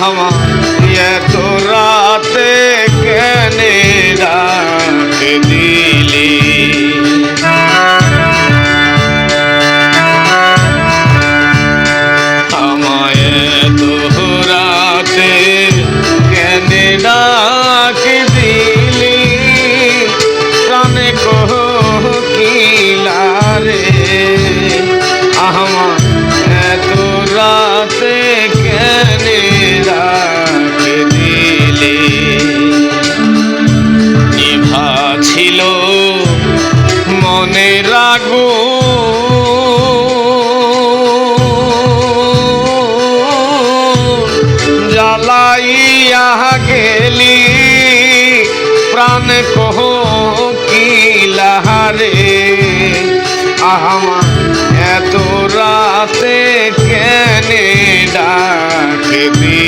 আমার এত রাতে আমার। এত রাতে কেন ডাকবি?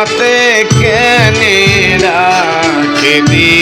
রাতে কেনে রাখে দিয়ে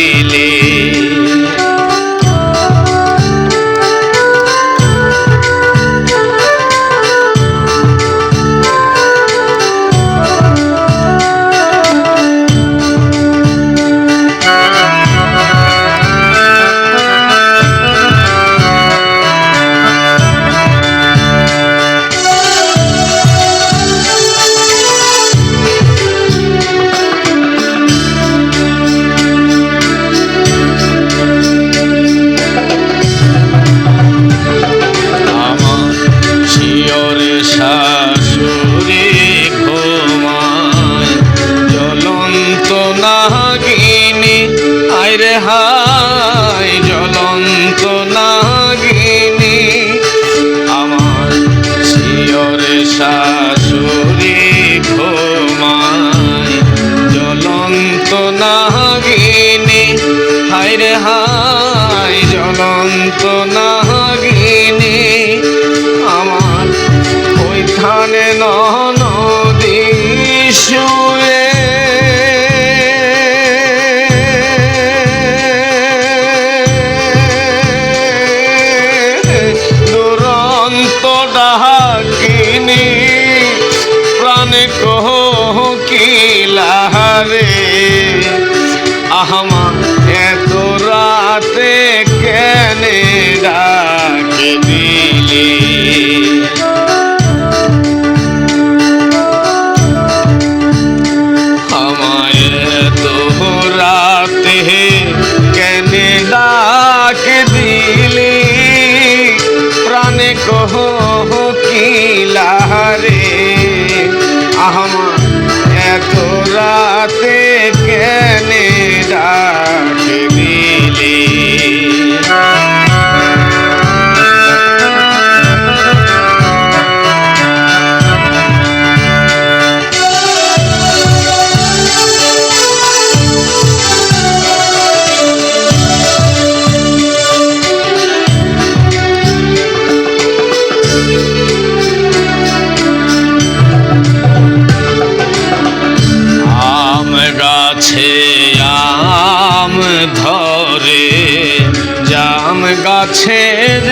শাশুরে ক্ষমায় জ্বলন্ত নাগিনী আইরে হা রে। আহমা এত রাতে কেন ডাকে দিলি?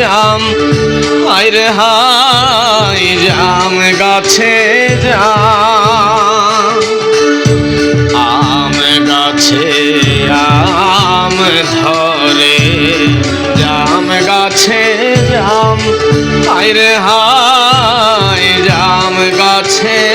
জাম হায় রে হায় গাছে আম গাছে, আম ধরে জাম গাছে জাম হায় হাই হায় জাম গাছে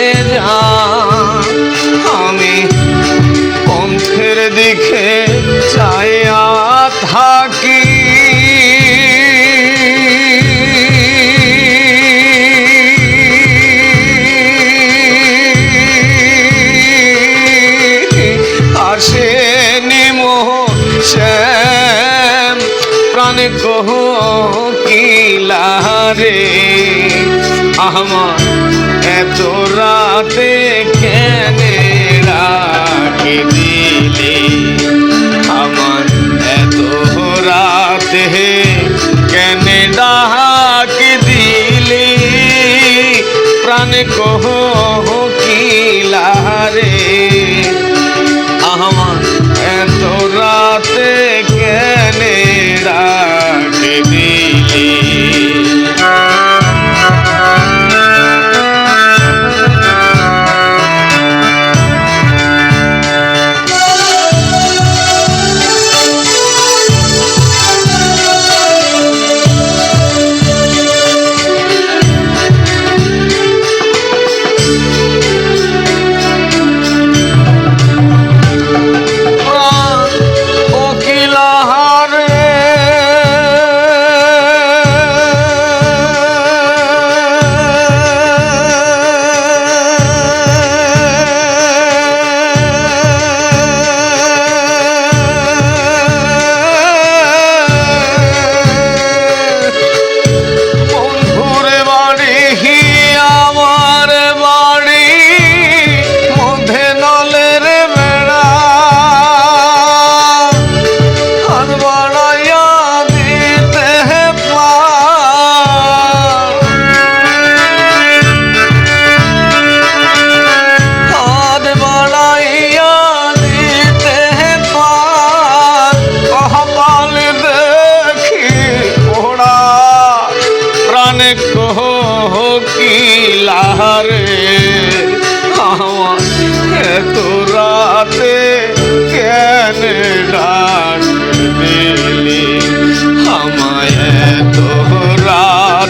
কিলারে আমার এত রাতে কেন রাখি দিলে? আমার এত রাতে কেন ডাকি দিলে? প্রাণ কহ কিলারে আমার এত রাতে কেন রাখ ছেড়ে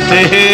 करते हैं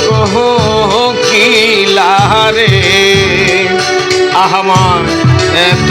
কহো কিলারে আহমার এত